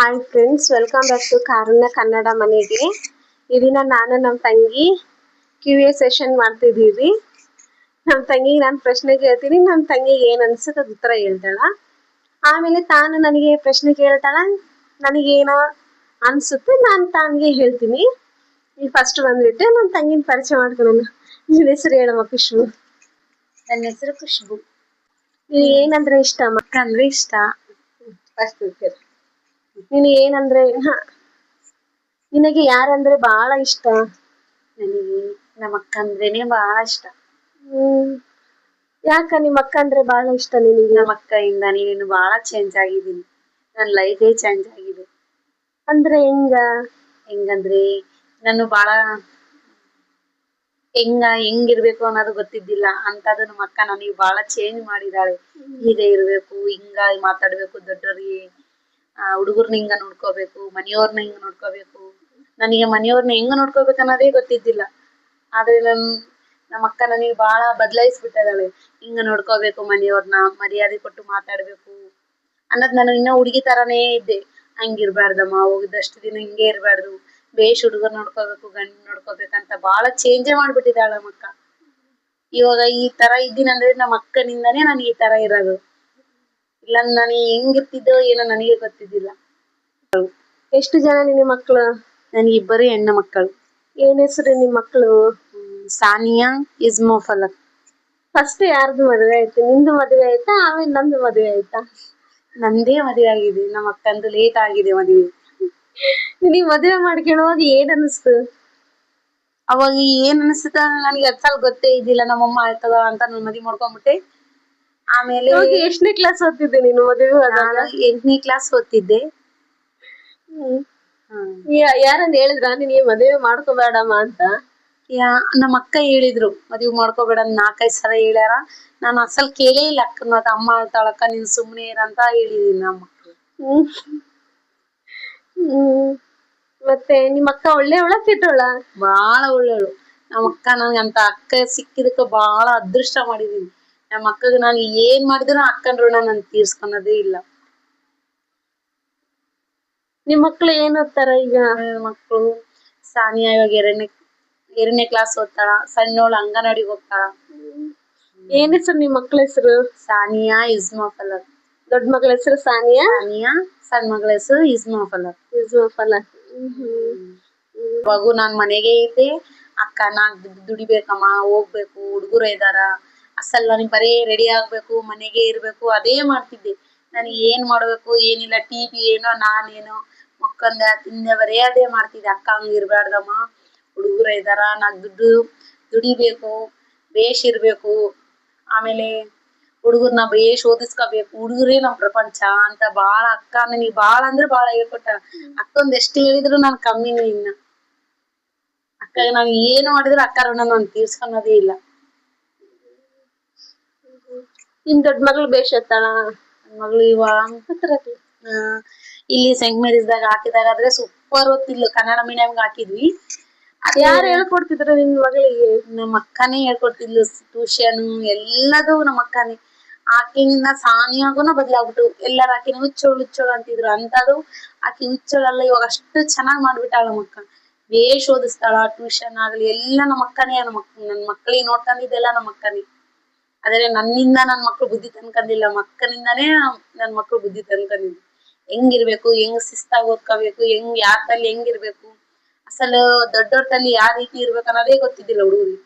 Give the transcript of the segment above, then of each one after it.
Hi friends welcome back to Karunya Kannada ಮನೆಗೆ ಈ ದಿನ ನಾನು ನಮ್ಮ ತಂಗಿ ಕ್ಯೂ ಎ ಸೆಷನ್ ಮಾಡ್ತಿದ್ದೀವಿ. ನಮ್ಮ ತಂಗಿಗೆ ನಾನು ಪ್ರಶ್ನೆ ಕೇಳ್ತೀನಿ ನಮ್ಮ ತಂಗಿಗೆ ಏನು ಅನ್ಸುತ್ತೆ ಅದು ಉತ್ತರ ಹೇಳ್ತಾಳ. ಆಮೇಲೆ ತಾನು ನನಗೆ ಪ್ರಶ್ನೆ ಕೇಳ್ತಾಳ ನನಗೇನೋ ಅನ್ಸುತ್ತೆ ನಾನು ತಾನಿಗೆ ಹೇಳ್ತೀನಿ. ಈ ಫಸ್ಟ್ ಬಂದ್ಬಿಟ್ಟು ನಮ್ಮ ತಂಗಿನ ಪರಿಚಯ ಮಾಡ್ಕೊಳ್ಳೋಣ ನಿನ್ನ ಹೆಸರು ಹೇಳಮ್ಮ ಖುಷ್ಬು. ನನ್ನ ಹೆಸರು ಖುಷ್ಬು. ಏನಂದ್ರೆ ಇಷ್ಟ. ಮಕ್ಕಂದ್ರೆ ಇಷ್ಟ ಫಸ್ಟ್ ನಿನಗೆ ಏನಂದ್ರೆ ಹ, ನಿನಗೆ ಯಾರಂದ್ರೆ ಬಹಳ ಇಷ್ಟ? ನನಗೆ ನಮ್ಮ ಅಕ್ಕ ಅಂದ್ರೇನೆ ಬಹಳ ಇಷ್ಟ. ಹ್ಮ್. ಯಾಕ ನಿಮ್ಮ ಅಕ್ಕ ಅಂದ್ರೆ ಬಹಳ ಇಷ್ಟ ನಿನಗೆ? ನಮ್ಮ ಅಕ್ಕಯಿಂದ ನೀನು ಬಹಳ ಚೇಂಜ್ ಆಗಿದ್ದೀನಿ. ನನ್ನ ಲೈಫೇ ಚೇಂಜ್ ಆಗಿದೆ. ಅಂದ್ರೆ ಹೆಂಗ? ಹೆಂಗಂದ್ರೆ ನಾನು ಬಹಳ ಹೆಂಗ ಹೆಂಗಿರ್ಬೇಕು ಅನ್ನೋದು ಗೊತ್ತಿದ್ದಿಲ್ಲ. ಅಂತದ್ದು ನಮ್ಮ ಅಕ್ಕ ನನಗೆ ಬಹಳ ಚೇಂಜ್ ಮಾಡಿದಾಳೆ. ಹೀಗೆ ಇರ್ಬೇಕು ಹಿಂಗ ಮಾತಾಡ್ಬೇಕು ದೊಡ್ಡವ್ರಿಗೆ. ಹುಡುಗರ್ನ ಹಿಂಗ ನೋಡ್ಕೋಬೇಕು ಮನೆಯವ್ರನ್ನ ಹಿಂಗ ನೋಡ್ಕೋಬೇಕು. ನನಗೆ ಮನೆಯವ್ರನ್ನ ಹೆಂಗ ನೋಡ್ಕೋಬೇಕು ಅನ್ನೋದೇ ಗೊತ್ತಿದ್ದಿಲ್ಲ. ಆದ್ರೆ ನನ್ ನಮ್ಮ ಅಕ್ಕ ನನಗೆ ಬಹಳ ಬದಲಾಯಿಸ್ಬಿಟ್ಟಿದ್ದಾಳೆ ಹಿಂಗ ನೋಡ್ಕೋಬೇಕು ಮನೆಯವ್ರನ್ನ ಮರ್ಯಾದೆ ಕೊಟ್ಟು ಮಾತಾಡ್ಬೇಕು ಅನ್ನೋದ್ ನಾನು ಇನ್ನೂ ಹುಡುಗಿ ತರಾನೇ ಇದ್ದೆ. ಹಂಗಿರ್ಬಾರ್ದಮ್ಮ ಹೋಗಿದಷ್ಟು ದಿನ ಹಿಂಗೆ ಇರ್ಬಾರ್ದು. ಬೇಷ್ ಹುಡುಗರ್ ನೋಡ್ಕೋಬೇಕು, ಗಂಡ್ ನೋಡ್ಕೋಬೇಕಂತ ಬಹಳ ಚೇಂಜೇ ಮಾಡ್ಬಿಟ್ಟಿದ್ದಾಳೆ ನಮ್ಮಕ್ಕ ಇವಾಗ ಈ ತರ ಇದ್ದೀನಂದ್ರೆ ನಮ್ಮ ಅಕ್ಕನಿಂದಾನೇ ನಾನು ಈ ತರ ಇರೋದು. ಇಲ್ಲ ನಾನು ಹೆಂಗಿರ್ತಿದ್ದೋ ಏನೋ ನನಗೆ ಗೊತ್ತಿದ್ದಿಲ್ಲ. ಎಷ್ಟು ಜನ ನಿನ್ನ ಮಕ್ಕಳು ನನಗೆ ಇಬ್ಬರು ಹೆಣ್ಣು ಮಕ್ಕಳು. ಏನ್ ಹೆಸರು ನಿಮ್ಮ ಮಕ್ಕಳು ಸಾನಿಯಾ ಇಸ್ಮೋ ಫಲಕ್. ಫಸ್ಟ್ ಯಾರ್ದು ಮದುವೆ ಆಯ್ತು? ನಿಂದು ಮದುವೆ ಆಯ್ತಾ? ಆಮೇಲೆ ನಂದು ಮದುವೆ ಆಯ್ತಾ? ನಂದೇ ಮದುವೆ ಆಗಿದೆ. ನಮ್ಮ ಅಕ್ಕಂದು ಲೇಟ್ ಆಗಿದೆ ಮದುವೆ. ನಿನಗೆ ಮದುವೆ ಮಾಡ್ಕೊಳ್ಳುವಾಗ ಏನ್ ಅನಿಸ್ತು ಅವಾಗ ಏನ್ ಅನಿಸ್ತ ನನಗೆ ಅದ್ಸಲ್ ಗೊತ್ತೇ ಇದ್ದಿಲ್ಲ. ನಮ್ಮಮ್ಮ ಆಯ್ತದ ಅಂತ ನಾನು ಮದುವೆ ಮಾಡ್ಕೊಂಡ್ಬಿಟ್ಟೆ. ಆಮೇಲೆ ಇವಾಗ ಎಷ್ಟನೇ ಕ್ಲಾಸ್ ಓದ್ತಿದ್ದೆ ನೀನು ಮದುವೆ ಆದಾಗ ನಾನು ಎಂಟನೇ ಕ್ಲಾಸ್ ಓದ್ತಿದ್ದೆ. ಯಾ- ಯಾರನ್ನ ಹೇಳಿದ್ರ? ನಿನಗೆ ಮದುವೆ ಮಾಡ್ಕೋಬೇಡಮ್ಮ ಅಂತ? ಯಾ ನಮ್ಮ ಅಕ್ಕ ಹೇಳಿದ್ರು ಮದುವೆ ಮಾಡ್ಕೋಬೇಡ ಅಂತ ನಾಲ್ಕೈದು ಸಲ ಹೇಳ್ಯಾರ. ನಾನು ಅಸಲ್ ಕೇಳೇ ಇಲ್ಲ ಅಕ್ಕ ಮಾತು ಅಮ್ಮ ಅಳ್ತಾಳಕ್ಕ ನೀನ್ ಸುಮ್ನೆ ಇರಂತ ಹೇಳಿದೀನಿ ನಮ್ಮ ಅಕ್ಕ ಹ್ಮ್. ಹ್ಮ್. ಮತ್ತೆ ನಿಮ್ಮ ಅಕ್ಕ ಒಳ್ಳೆಯವಳ ಕೆಟ್ಟವಳ? ಬಾಳ ಒಳ್ಳೆಯವಳು ನಮ್ಮ ಅಕ್ಕ ನನಗೆ ಅಂತ ಅಕ್ಕ ಸಿಕ್ಕಿದಕ್ಕ ಬಾಳ ಅದೃಷ್ಟ ಮಾಡಿದೀನಿ. ನಮ್ಮ ಅಕ್ಕಗ ನಾನು ಏನ್ ಮಾಡಿದ್ರು ಅಕ್ಕನ ಋಣ ನಾನು ತೀರ್ಸ್ಕೊಳೋದೇ ಇಲ್ಲ. ನಿಮ್ ಮಕ್ಳು ಏನ್ ಓದ್ತಾರ ಈಗ? ಮಕ್ಳು ಮಕ್ಕಳು ಸಾನಿಯಾ ಇವಾಗ ಎರಡನೇ ಎರಡನೇ ಕ್ಲಾಸ್ ಓದ್ತಾಳ ಸಣ್ಣವಳು ಅಂಗನವಾಡಿಗೆ ಹೋಗ್ತಾಳ. ಏನ್ ಹೆಸರು ನಿಮ್ ಮಕ್ಳ ಹೆಸರು? ಸಾನಿಯಾ ಇಸ್ಮಾ ಫಲರ್ ದೊಡ್ಡ ಮಗಳ ಹೆಸರು ಸಾನಿಯಾ? ಸಾನಿಯಾ ಸಣ್ಣ ಮಗಳ ಹೆಸರು ಇಸ್ಮಾ ಫಲಕ್. ಯೂಸುಫಲ್ಲ ಇವಾಗೂ ನಾನ್ ಮನೆಗೆ ಇದ್ದೆ ಅಕ್ಕ ನಾನ್ ದುಡಿಬೇಕಮ್ಮ ಹೋಗ್ಬೇಕು ಹುಡುಗರು ಇದಾರ. ಅಸಲ್ ನನಗೆ ಬರೇ ರೆಡಿ ಆಗ್ಬೇಕು, ಮನೆಗೆ ಇರ್ಬೇಕು, ಅದೇ ಮಾಡ್ತಿದ್ದೆ. ನನಗೆ ಏನ್ ಮಾಡ್ಬೇಕು, ಏನಿಲ್ಲ ಟಿವಿ ಏನೋ, ನಾನೇನೋ ಮಕ್ಕಂದ ತಿಂದೆ ಬರೇ ಅದೇ ಮಾಡ್ತಿದ್ದೆ. ಅಕ್ಕ ಹಂಗ ಇರ್ಬಾರ್ದಮ್ಮ ಹುಡುಗರ ಇದಾರ ನಾ ದುಡ್ಡು ದುಡಿಬೇಕು, ಬೇಷ್ ಇರ್ಬೇಕು. ಆಮೇಲೆ ಹುಡುಗರ್ನ ಬೇಷ್ ಓದಿಸ್ಕೋಬೇಕು. ಹುಡುಗರೇ ನಮ್ ಪ್ರಪಂಚ ಅಂತ ಬಾಳ ಅಕ್ಕ ನನಗೆ ಬಾಳ ಅಂದ್ರೆ ಬಾಳ ಹೇಳ್ಕೊಟ್ಟ. ಅಕ್ಕೊಂದ್ ಎಷ್ಟು ಹೇಳಿದ್ರು ನಾನ್ ಕಮ್ಮಿನೇ ಇನ್ನ ಅಕ್ಕ ನಾನು ಏನು ಮಾಡಿದ್ರು ಅಕ್ಕ ನಾನು ತೀರ್ಸ್ಕೊಳೋದೇ ಇಲ್ಲ. ನಿನ್ ದೊಡ್ಡ ಮಗಳು ಬೇಷತ್ತಳ ಮಗಳು ಇವಾಗ ಅಂತ ಇಲ್ಲಿ ಸೆಂಟ್ ಮೇರಿಸ್ದಾಗ ಹಾಕಿದಾಗ ಆದ್ರೆ ಸೂಪರ್ ಓದ್ತಿದ್ಲು ಕನ್ನಡ ಮೀಡಿಯಂಗೆ ಹಾಕಿದ್ವಿ. ಯಾರು ಹೇಳ್ಕೊಡ್ತಿದ್ರು ನಿನ್ ಮಗಳಿಗೆ? ನಮ್ಮ ಅಕ್ಕನೇ ಹೇಳ್ಕೊಡ್ತಿದ್ಲು ಟ್ಯೂಷನ್ ಎಲ್ಲದೂ ನಮ್ಮ ಅಕ್ಕನೇ. ಆಕಿನಿಂದ ಸಾನಿಯಾಗುನು ಬದ್ಲಾಗ್ಬಿಟ್ಟು ಎಲ್ಲಾರು ಆಕಿನ ಹುಚ್ಚೋಳು ಹುಚ್ಚೋಳು ಅಂತಿದ್ರು. ಅಂತದು ಆಕಿ ಹುಚ್ಚೋಳಲ್ಲ ಇವಾಗ ಅಷ್ಟು ಚೆನ್ನಾಗ್ ಮಾಡ್ಬಿಟ್ಟಾಳ ನಮ್ಮ ಅಕ್ಕ. ಬೇಷ್ ಓದಿಸ್ತಾಳ ಟ್ಯೂಷನ್ ಆಗ್ಲಿ ಎಲ್ಲ ನಮ್ಮ ಅಕ್ಕನೇ ನಮ್ಮ ಮಕ್ ನನ್ ಮಕ್ಳಿಗೆ ನೋಡ್ಕೊಂಡಿದ್ದೆಲ್ಲ ನಮ್ಮ ಅಕ್ಕನೇ. ಆದ್ರೆ ನನ್ನಿಂದ ನನ್ನ ಮಕ್ಕಳು ಬುದ್ಧಿ ತನ್ಕೊಂಡಿಲ್ಲ ಮಕ್ಕನಿಂದಾನೇ ನನ್ನ ಮಕ್ಕಳು ಮಕ್ಳು ಬುದ್ಧಿ ತಂದ್ಕಂದಿದ್ದು ಹೆಂಗಿರ್ಬೇಕು ಹೆಂಗ್ ಶಿಸ್ತಾಗಿ ಓದ್ಕೋಬೇಕು ಹೆಂಗ್ ಯಾರ ತಲ್ಲಿ ಹೆಂಗಿರ್ಬೇಕು ಅಸಲು ದೊಡ್ಡವ್ರ ತಲ್ಲಿ ಯಾವ ರೀತಿ ಇರ್ಬೇಕು ಅನ್ನೋದೇ ಗೊತ್ತಿದ್ದಿಲ್ಲ ಹುಡುಗರಿಗೆ.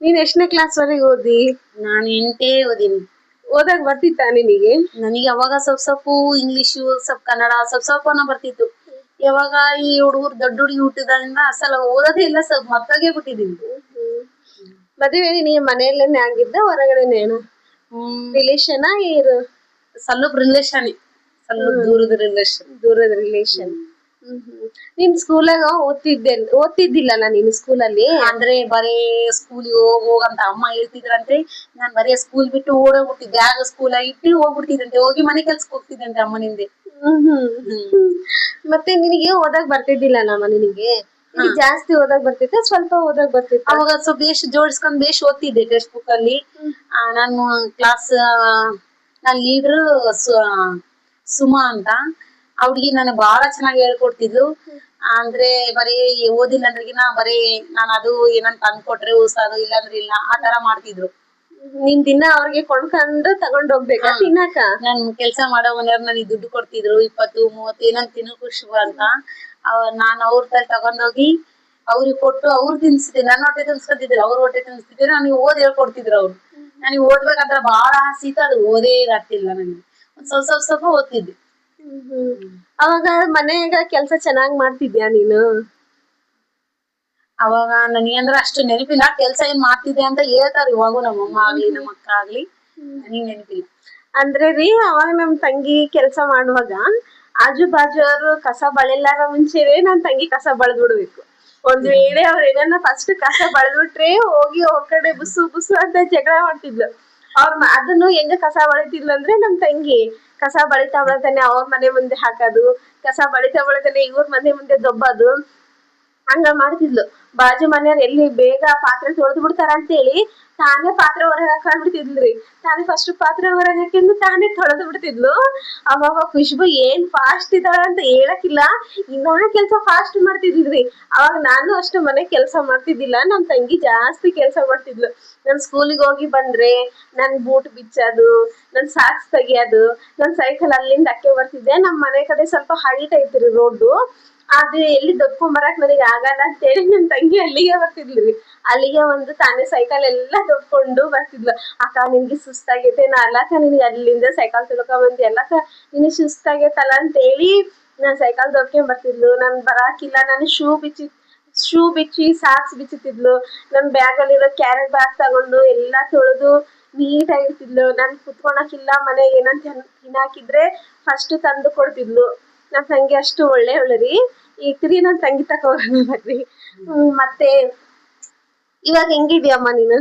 ನೀನ್ ಎಷ್ಟನೇ ಕ್ಲಾಸ್ ವರೆಗೆ ಓದಿ ನಾನು ಎಂಟೇ ಓದಿನಿ. ಓದಾಗ ಬರ್ತಿತ್ತ ನಿನಗೆ? ನನಗೆ ಅವಾಗ ಸ್ವಲ್ಪ ಸ್ವಲ್ಪ ಇಂಗ್ಲಿಷು ಸ್ವಲ್ಪ ಕನ್ನಡ ಸ್ವಲ್ಪ ಸ್ವಲ್ಪನ ಬರ್ತಿತ್ತು. ಯಾವಾಗ ಈ ಹುಡುಗರು ದೊಡ್ಡ ಹುಡುಗಿ ಹುಟ್ಟಿದ್ರಿಂದ ಅಸಲ ಓದೋದೇ ಇಲ್ಲ ಸ್ವಲ್ಪ ಮಕ್ಕಳಿಗೆ ಬಿಟ್ಟಿದೀನಿ ಮದುವೆ ನೀ ಮನೆಯಲ್ಲೇನೆ ಆಗಿದ್ದ ಹೊರಗಡೆನೆ ಹ್ಮ್. ರಿಲೇಶನ್ ಇರು ಸ್ವಲ್ಪ ರಿಲೇಷನ್ ಸ್ವಲ್ಪ ದೂರದ ರಿಲೇಷನ್ ದೂರದ ರಿಲೇಶನ್ ನೀನ್ ಸ್ಕೂಲಾಗ ಓದ್ತಿದ್ದೆ ಓದ್ತಿದ್ದಿಲ್ಲಲ್ಲ ನೀನು ಸ್ಕೂಲಲ್ಲಿ ಅಂದ್ರೆ ಬರೇ ಸ್ಕೂಲಿಗೆ ಹೋಗ್ ಹೋಗಂತ ಅಮ್ಮ ಹೇಳ್ತಿದ್ರಂತೆ ನಾನ್ ಬರೀ ಸ್ಕೂಲ್ ಬಿಟ್ಟು ಓಡೋಗ್ಬಿಟ್ಟಿದ್ದೆ. ಆಗ ಸ್ಕೂಲ್ ಇಟ್ಟು ಹೋಗ್ಬಿಟ್ಟಿದ್ದಂತೆ ಹೋಗಿ ಮನೆ ಕೆಲ್ಸಕ್ಕೆ ಹೋಗ್ತಿದ್ದಂತೆ ಅಮ್ಮನಿಂದೆ ಮತ್ತೆ ನಿನಗೆ ಓದಕ್ ಬರ್ತಿದ್ದಿಲ್ಲಲ್ಲಮ್ಮ ನಮ್ಮ ನಿನಗೆ? ಜಾಸ್ತಿ ಓದಕ್ ಬರ್ತಿತ್ತು ಸ್ವಲ್ಪ ಓದಕ್ ಬರ್ತಿತ್ತು. ಅವಾಗ ಸ್ವಲ್ಪ ಬೇಷ್ ಜೋಡಿಸ್ಕೊಂಡ್ ಬೇಷ್ ಓದ್ತಿದ್ದೆ ಟೆಕ್ಸ್ಟ್ ಬುಕ್ ಅಲ್ಲಿ ನಾನು ಕ್ಲಾಸ್ ನನ್ ಲೀಡರ್ ಸುಮಾ ಅಂತ. ಅವ್ಳಿಗೆ ನಾನು ನನಗೆ ಬಹಳ ಚೆನ್ನಾಗಿ ಹೇಳ್ಕೊಡ್ತಿದ್ಲು. ಅಂದ್ರೆ ಬರೀ ಓದಿಲ್ಲ ಅಂದ್ರಿಗಿನ ಬರೀ ನಾನು ಅದು ಏನಂತ ತಂದ್ಕೊಟ್ರೆ ಇಲ್ಲ ಇಲ್ಲಾಂದ್ರೆ ಇಲ್ಲ ಆ ತರ ಮಾಡ್ತಿದ್ರು. ನೀನ್ ದಿನ ಅವ್ರಿಗೆ ಕೊಂಡ್ಕೊಂಡು ತಗೊಂಡ್ ಹೋಗ್ಬೇಕ? ತಿನ್ನಾಕ ನನ್ ಕೆಲ್ಸ ಮಾಡೋ ಮನೆಯವ್ರು ನನಗೆ ದುಡ್ಡು ಕೊಡ್ತಿದ್ರು ಇಪ್ಪತ್ತು ಮೂವತ್ತು ಏನಂತ ತಿನ್ನೋ ಖುಷಿ ಅಂತ. ನಾನ್ ಅವ್ರ ತಲೆ ತಗೊಂಡೋಗಿ ಅವ್ರಿಗೆ ಕೊಟ್ಟು ಅವ್ರು ತಿನ್ಸ್ತಿದ್ರು ನನ್ನ ಹೊಟ್ಟೆ ತಿನ್ಸ್ಕೊತಿದ್ರು ಅವ್ರ ಹೊಟ್ಟೆ ತಿನ್ಸ್ತಿದ್ರು ನನಗೆ ಓದ್ ಹೇಳ್ಕೊಡ್ತಿದ್ರು ಅವ್ರು. ನನಗೆ ಓದ್ಬೇಕಂದ್ರೆ ಬಹಳ ಆಸೆ ಇತ್ತು. ಅದು ಓದೇ ಇರತ್ತಿಲ್ಲ ನನಗೆ. ಒಂದ್ ಸ್ವಲ್ಪ ಸ್ವಲ್ಪ ಸ್ವಲ್ಪ ಓದ್ತಿದ್ದೆ. ಅವಾಗ ಮನೆಯಾಗ ಕೆಲಸ ಚೆನ್ನಾಗ್ ಮಾಡ್ತಿದ್ಯಾ ನೀನು? ಅವಾಗ ನನಗೆ ಅಂದ್ರೆ ಅಷ್ಟು ನೆನಪಿಲ್ಲ. ಕೆಲಸ ಏನ್ ಮಾಡ್ತಿದ್ದೆ ಅಂತ ಹೇಳ್ತಾರೆ ಇವಾಗೂ ನಮ್ಮಮ್ಮ ಆಗ್ಲಿ ನಮ್ಮ ಅಕ್ಕ ಆಗ್ಲಿ. ನನಗೆ ನೆನಪಿಲ್ಲ. ಅಂದ್ರೆ ರೀ ಅವಾಗ ನಮ್ ತಂಗಿ ಕೆಲಸ ಮಾಡುವಾಗ ಆಜು ಬಾಜು ಅವರು ಕಸ ಬಳಿಲಾರ ಮುಂಚೆನೆ ನನ್ ತಂಗಿ ಕಸ ಬಳ್ದ್ ಬಿಡ್ಬೇಕು ಒಂದ್ ವೇಳೆ ಅವ್ರ ಏನನ್ನ ಫಸ್ಟ್ ಕಸ ಬಳ್ದ್ಬಿಟ್ರೆ ಹೋಗಿ ಅವ್ರ ಕಡೆ ಬುಸು ಬುಸು ಅಂತ ಜಗಳ ಮಾಡ್ತಿದ್ಲು. ಅವ್ರ ಅದನ್ನು ಹೆಂಗ ಕಸ ಬಳಿತಿದ್ಲು ಅಂದ್ರೆ ನಮ್ ತಂಗಿ ಕಸ ಬಳಿತಾ ಬಳತಾನೆ ಅವ್ರ ಮನೆ ಮುಂದೆ ಹಾಕೋದು, ಕಸ ಬಳಿತಾ ಬಳತಾನೆ ಇವ್ರ ಮನೆ ಮುಂದೆ ದೊಬ್ಬದು. ಹಂಗ ಮಾಡ್ತಿದ್ಲು. ಬಾಜು ಮನೆಯವ್ರ ಎಲ್ಲಿ ಬೇಗ ಪಾತ್ರೆ ತೊಳೆದು ಬಿಡ್ತಾರ ಅಂತೇಳಿ ತಾನೇ ಪಾತ್ರೆ ಹೊರಗೆ ಹಾಕೊಂಡ್ಬಿಡ್ತಿದ್ಲ್ರಿ ತಾನೇ ಫಸ್ಟ್ ಪಾತ್ರೆ ಹೊರಗೆ ಹಾಕಿಂದು ತಾನೇ ತೊಳೆದು ಬಿಡ್ತಿದ್ಲು. ಅವಾಗ ಖುಷ್ಬು ಏನ್ ಫಾಸ್ಟ್ ಇದ್ದಾಳ ಅಂತ ಹೇಳಕ್ಕಿಲ್ಲ. ಇನ್ನೊಂದು ಕೆಲಸ ಫಾಸ್ಟ್ ಮಾಡ್ತಿದ್ರಿ ಅವಾಗ ನಾನು ಅಷ್ಟು ಮನೆ ಕೆಲಸ ಮಾಡ್ತಿದ್ದಿಲ್ಲ. ನಮ್ ತಂಗಿ ಜಾಸ್ತಿ ಕೆಲಸ ಮಾಡ್ತಿದ್ಲು. ನನ್ ಸ್ಕೂಲಿಗೆ ಹೋಗಿ ಬಂದ್ರೆ ನನ್ ಬೂಟ್ ಬಿಚ್ಚೋದು, ನನ್ ಸಾಕ್ಸ್ ತೆಗಿಯೋದು, ನನ್ ಸೈಕಲ್ ಅಲ್ಲಿಂದ ಅಕ್ಕೆ ಬರ್ತಿದ್ದೆ. ನಮ್ ಮನೆ ಕಡೆ ಸ್ವಲ್ಪ ಹೈಟ್ ಐತ್ರಿ ರೋಡು ಅದು ಎಲ್ಲಿ ದಬ್ಕೊಂಡ್ ಬರಕ್ ನನಗೆ ಆಗಲ್ಲ ಅಂತೇಳಿ ನನ್ ತಂಗಿ ಅಲ್ಲಿಗೆ ಬರ್ತಿದ್ಲು ಅಲ್ಲಿಗೆ ಒಂದು ತಾನೇ ಸೈಕಲ್ ಎಲ್ಲ ದಬ್ಕೊಂಡು ಬರ್ತಿದ್ಲು. ಅಕ್ಕ, ನಿನ್ಗೆ ಸುಸ್ತಾಗೈತೆ, ನಾ ಅಲ್ಲಕ್ಕ ನಿನ್ಗೆ ಅಲ್ಲಿಂದ ಸೈಕಲ್ ತಿಳ್ಕ ಬಂದಿ ಅಲ್ಲಕ್ಕ ನಿನಗೆ ಸುಸ್ತಾಗೈತಲ್ಲ ಅಂತೇಳಿ ನಾನ್ ಸೈಕಲ್ ದಬ್ಕೊಂಡ್ ಬರ್ತಿದ್ಲು. ನನ್ ಬರಾಕಿಲ್ಲ, ನಾನು ಶೂ ಬಿಚ್ಚಿ ಶೂ ಬಿಚ್ಚಿ ಸಾಕ್ಸ್ ಬಿಚ್ಚುತ್ತಿದ್ಲು. ನನ್ ಬ್ಯಾಗ್ ಅಲ್ಲಿರೋ ಕ್ಯಾರೆಟ್ ಬ್ಯಾಗ್ ತಗೊಂಡು ಎಲ್ಲಾ ತೊಳೆದು ನೀಟ್ ಆಗಿರ್ತಿದ್ಲು ನಾನು ಕುತ್ಕೊಳಕಿಲ್ಲ ಮನೆಗೆ, ಏನಂತ ತಿನ್ನಾಕಿದ್ರೆ ಫಸ್ಟ್ ತಂದು ಕೊಡ್ತಿದ್ಲು. ನನ್ ತಂಗಿ ಅಷ್ಟು ಒಳ್ಳೆ ರೀ. ಈ ತಿರಿ ನನ್ ತಂಗಿ ಹ್ಮ್, ಮತ್ತೆ ಇವಾಗ ಹೆಂಗಿದ್ಯಮ್ಮ ನೀನು?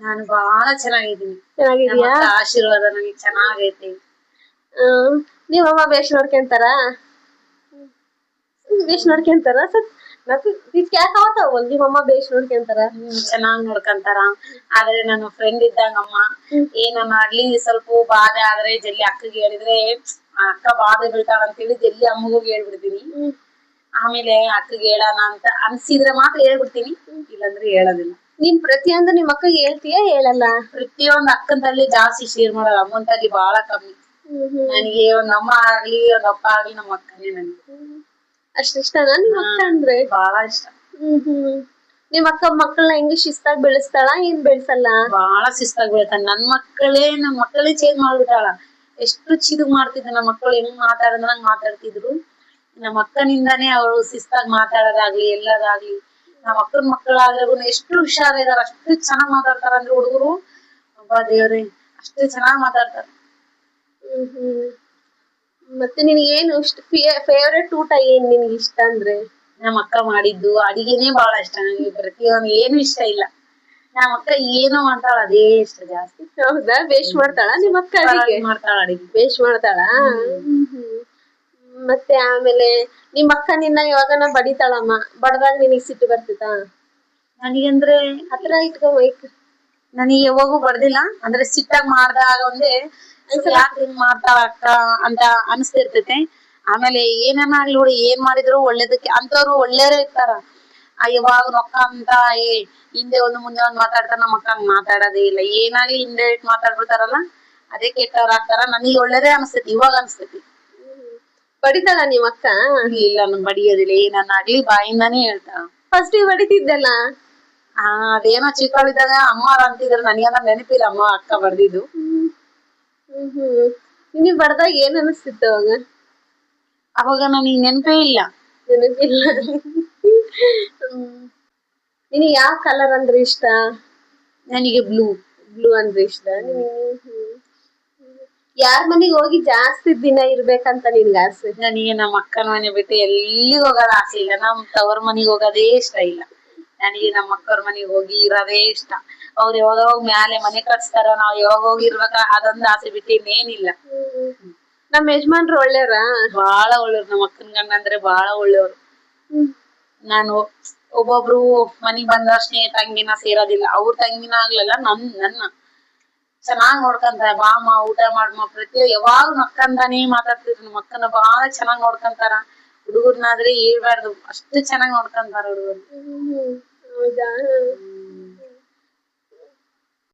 ನಾನು ಬಹಳ ಚೆನ್ನಾಗಿದ್ದೀನಿ. ಚೆನ್ನಾಗಿದ್ಯಾ? ಆಶೀರ್ವಾದ ನನಗೆ ಚೆನ್ನಾಗೈತಿ. ನೀವಮ್ಮ ಬೇಷ್ ನೋಡ್ಕೊಂತಾರ? ಬೇಷ್ ನೋಡ್ಕೊಂತಾರ? ಸ್ವಲ್ಪ ಯಾಕೆ ನಿಮ್ಮಮ್ಮ ಬೇಷ್ ನೋಡ್ಕೊಂತಾರ? ಚೆನ್ನಾಗ್ ನೋಡ್ಕೊಂತಾರ. ಆದ್ರೆ ನನ್ನ ಫ್ರೆಂಡ್ ಇದ್ದಂಗಮ್ಮ ಏನನ್ನ ಮಾಡ್ಲಿ ಸ್ವಲ್ಪ ಬಾಧೆ ಆದ್ರೆ ಜಲ್ಲಿ ಅಕ್ಕಗೆ ಹೇಳಿದ್ರೆ ಆ ಅಕ್ಕ ಬಾಧೆ ಬೀಳ್ತಾಳ ಅಂತೇಳಿ ಜಲ್ದಿ ಅಮ್ಮಗೂ ಹೇಳ್ಬಿಡ್ತೀನಿ. ಆಮೇಲೆ ಅಕ್ಕಗೆ ಹೇಳೋಣ ಅಂತ ಅನ್ಸಿದ್ರೆ ಮಾತ್ರ ಹೇಳ್ಬಿಡ್ತೀನಿ ಇಲ್ಲಾಂದ್ರೆ ಹೇಳೋದಿಲ್ಲ. ನೀನ್ ಪ್ರತಿಯೊಂದು ನಿಮ್ಮ ಅಕ್ಕಗೆ ಹೇಳ್ತೀಯ ಹೇಳಲ್ಲ? ಪ್ರತಿಯೊಂದ್ ಅಕ್ಕನ ತಲ್ಲಿ ಜಾಸ್ತಿ ಶೇರ್ ಮಾಡಲ್ಲ ಅಮ್ಮನ ತಲ್ಲಿ ಬಹಳ ಕಮ್ಮಿ ನನಗೆ ಒಂದ್ ಅಮ್ಮ ಆಗ್ಲಿ ಒಂದ್ ಅಪ್ಪ ಆಗ್ಲಿ ನಮ್ಮ ಅಕ್ಕನೇ ನನ್ಗೆ. ಅಷ್ಟ ನಿಮ್ಮ ನಿಮ್ ಅಕ್ಕ ಅಂದ್ರೆ? ಬಹಳ ಇಷ್ಟ. ನಿಮ್ಮ ಅಕ್ಕ ಮಕ್ಕಳನ್ನ ಹೆಂಗೆ ಶಿಸ್ತಾಗಿ ಬೆಳೆಸ್ತಾಳ ಏನ್ ಬೆಳೆಸಲ್ಲ? ಬಹಳ ಶಿಸ್ತಾಗಿ ಬೀಳ್ತಾನೆ ನನ್ ಮಕ್ಕಳೇ ನಮ್ ಮಕ್ಕಳೇ ಚೇಂಜ್ ಮಾಡ್ಬಿಟ್ಟಾಳ. ಎಷ್ಟು ಚಿದುಗ್ ಮಾಡ್ತಿದ್ರು ನಮ್ಮ ಮಕ್ಕಳು ಹೆಂಗ್ ಮಾತಾಡಿದಂಗ್ ಮಾತಾಡ್ತಿದ್ರು. ನಮ್ಮ ಅಕ್ಕನಿಂದಾನೇ ಅವಳು ಶಿಸ್ತಾಗಿ ಮಾತಾಡೋದಾಗ್ಲಿ ಎಲ್ಲದಾಗ್ಲಿ ನಮ್ಮ ಅಕ್ಕನ ಮಕ್ಕಳಾದ್ರೂ ಎಷ್ಟು ಹುಷಾರಿದಾರ ಅಷ್ಟು ಚೆನ್ನಾಗ್ ಮಾತಾಡ್ತಾರ ಅಂದ್ರೆ ಹುಡುಗರು ಅಬ್ಬಾ ದೇವ್ರಿ ಅಷ್ಟು ಚೆನ್ನಾಗ್ ಮಾತಾಡ್ತಾರ. ಹ್ಮ್ ಹ್ಮ್. ಮತ್ತೆ ನಿನಗೆ ಏನು ಇಷ್ಟ ಫೇವ್ರೆಟ್ ಊಟ ಏನ್ ನಿನ್ಗೆ ಇಷ್ಟ ಅಂದ್ರೆ? ನಮ್ಮ ಅಕ್ಕ ಮಾಡಿದ್ದು ಅಡಿಗೆನೇ ಬಹಳ ಇಷ್ಟ ನನಗೆ ಪ್ರತಿಯೊಂದು ಏನು ಇಷ್ಟ ಇಲ್ಲ. ನಮ್ಮ ಅಕ್ಕ ಏನೋ ಮಾಡ್ತಾಳ ಅದೇ ಇಷ್ಟ ಜಾಸ್ತಿ. ಹೌದಾ? ಬೇಷ್ ಮಾಡ್ತಾಳ ನಿಮ್ಮ ಅಕ್ಕ ಅಡಿಗೆ ಮಾಡ್ತಾಳ ಅಡಿಗೆ. ಬೇಷ್ ಮಾಡ್ತಾಳ. ಮತ್ತೆ ಆಮೇಲೆ ನಿಮ್ಮ ಅಕ್ಕ ನಿನ್ನ ಯಾವಾಗನ ಬಡಿತಾಳಮ್ಮ? ಬಡದಾಗ ನಿನಗ್ ಸಿಟ್ಟು ಬರ್ತಿತಾ ನನಗಂದ್ರೆ ಹತ್ರ ಇಟ್ಕೋ ಮೈಕ್. ನನಗೆ ಯಾವಾಗೂ ಬರ್ದಿಲ್ಲ. ಅಂದ್ರೆ ಸಿಟ್ಟಾಗ್ ಮಾಡ್ದಾಗ ಒಂದೇ ಯಾಕೆ ಹಿಂಗ್ ಮಾಡ್ತಾಳ ಅಕ್ಕ ಅಂತ ಅನಿಸ್ತಿರ್ತೈತೆ. ಆಮೇಲೆ ಏನೇನ ಆಗ್ಲಿ ನೋಡಿ ಏನ್ ಮಾಡಿದ್ರು ಒಳ್ಳೇದಕ್ಕೆ ಅಂತವ್ರು ಒಳ್ಳೇರೇ ಇರ್ತಾರ. ಆ ಯಾವಾಗ ರೊಕ್ಕ ಅಂತ ಏ ಹಿಂದೆ ಒಂದು ಮುಂದೆ ಒಂದ್ ಮಾತಾಡ್ತಾರ ನಮ್ಮ ಅಕ್ಕ ಹಂಗ್ ಮಾತಾಡೋದೇ ಇಲ್ಲ. ಏನಾಗ್ಲಿ ಹಿಂದೆ ಇಟ್ ಮಾತಾಡ್ಬಿಡ್ತಾರಲ್ಲ ಅದೇ ಕೆಟ್ಟವ್ರ ಆಗ್ತಾರ. ನನಗೆ ಒಳ್ಳೇದೇ ಅನಿಸ್ತೈತಿ ಇವಾಗ ಅನಿಸ್ತೈತಿ. ಬಡಿತಾಳ ನಿಮ್ಮ ಅಕ್ಕ? ಇಲ್ಲ ನನ್ ಬಡಿಯೋದಿಲ್ಲ. ಏನನ್ನಾಗ್ಲಿ ಬಾಯಿಂದಾನೇ ಹೇಳ್ತಾಳ ಫಸ್ಟ್ ಬಡಿತಿದ್ದಲ್ಲ? ಆ ಅದೇನೋ ಚಿಕ್ಕವಳಿದ್ದಾಗ ಅಮ್ಮ ಅಂತಿದ್ರು. ನನಗಂದ್ರೆ ನೆನಪಿಲ್ಲ ಅಮ್ಮ ಅಕ್ಕ ಬಡ್ದಿದ್ದು ಹ್ಮ್ ಬಡದಾಗ ಏನ್ ಅನಿಸ್ತಿತ್ತು ಅವಾಗ? ಅವಾಗ ನನಗೆ ನೆನಪೇ ಇಲ್ಲ. ನೆನಪಿಲ್ಲ. ನಿನಗ್ ಯಾವ ಕಲರ್ ಅಂದ್ರೆ ಇಷ್ಟ? ನನಗೆ ಬ್ಲೂ ಬ್ಲೂ ಅಂದ್ರೆ ಇಷ್ಟ ಯಾರ ಮನೆಗೆ ಹೋಗಿ ಜಾಸ್ತಿ ದಿನ ಇರ್ಬೇಕಂತ ನಿನ್ಗೆ ಆಸೆ? ನನಗೆ ನಮ್ಮ ಅಕ್ಕನ ಮನೆ ಬಿಟ್ಟು ಎಲ್ಲಿ ಹೋಗೋದ ಆಸೆ ಇಲ್ಲ. ನಮ್ ತವರ ಮನೆಗೆ ಹೋಗೋದೇ ಇಷ್ಟ ಇಲ್ಲ. ನನಗೆ ನಮ್ಮ ಅಕ್ಕವ್ರ ಮನೆಗೆ ಹೋಗಿ ಇರೋದೇ ಇಷ್ಟ. ಅವ್ರು ಯಾವಾಗ ಹೋಗಿ ಮ್ಯಾಲೆ ಮನೆ ಕಟ್ಸ್ತಾರ ನಾವ್ ಯಾವಾಗ ಹೋಗಿ ಇರ್ಬೇಕ ಅದೊಂದ್ ಆಸೆ ಬಿಟ್ಟು ಇನ್ನೇನಿಲ್ಲ. ನಮ್ಮ ಯಜಮಾನ್ರು ಒಳ್ಳೆಯವ್ರ? ಬಾಳ ಒಳ್ಳೆಯವ್ರು. ನಮ್ಮ ಅಕ್ಕನ ಗಂಡ ಅಂದ್ರೆ ಬಾಳ ಒಳ್ಳೆಯವ್ರು ನಾನು ಒಬ್ಬೊಬ್ರು ಮನಿಗ್ ಬಂದಷ್ಟೇ ತಂಗಿನ ಸೇರೋದಿಲ್ಲ ಅವ್ರ ತಂಗಿನ ಆಗ್ಲಲ್ಲ ನನ್ ನನ್ನ. ಚೆನ್ನಾಗ್ ನೋಡ್ಕಂತಾರ ಬಾಮ ಊಟ ಮಾಡಮ್ಮ ಪ್ರತಿ ಯಾವಾಗ ನಕ್ಕಂತಾನೆ ಮಾತಾಡ್ತಿದ್ರು. ನಮ್ಮ ಅಕ್ಕನ ಬಾಳ ಚೆನ್ನಾಗ್ ನೋಡ್ಕಂತಾರ. ಹುಡುಗರ್ನಾದ್ರೆ ಹೇಳ್ಬಾರ್ದು. ಅಷ್ಟು ಚೆನ್ನಾಗ್ ನೋಡ್ಕಂತಾರ ಹುಡುಗರು.